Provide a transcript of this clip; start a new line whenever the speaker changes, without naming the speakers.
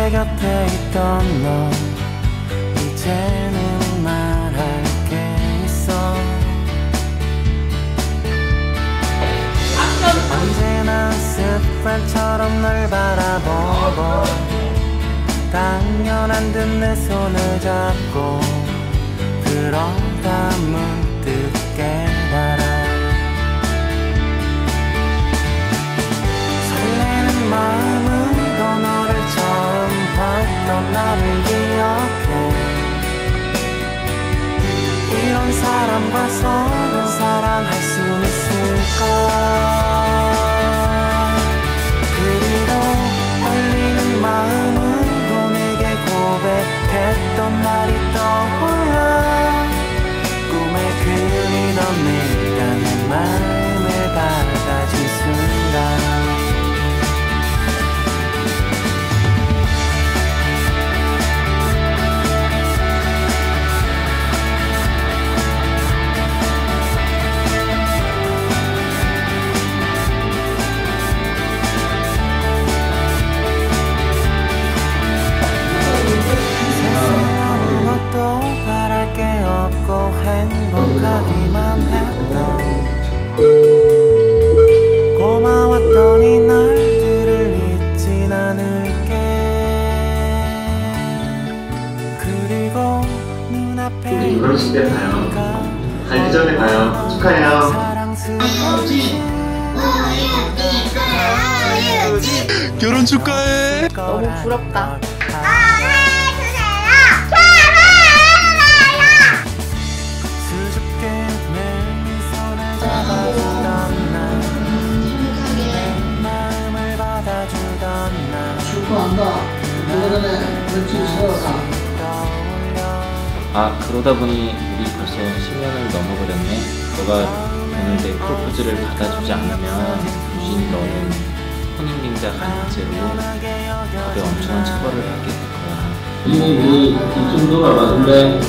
내 곁에 있던 너 이제는 말할 게 있어. 언제나 습관처럼 널 바라보고 당연한 듯 내 손을 잡고 사람과 서로 사랑할 수 있을까
때 봐요. 가기 전에 봐요. 축하해요.
결혼 축하해.
너무 부럽다.
아 그러다 보니 우리 벌써 10년을 넘어버렸네. 너가 오늘 내 프로포즈를 받아주지 않으면 유진이 너는 혼인빙자 간죄로 법에 엄청난 처벌을 받게 될 거야.
이미 우리 이쯤 돌아봤는데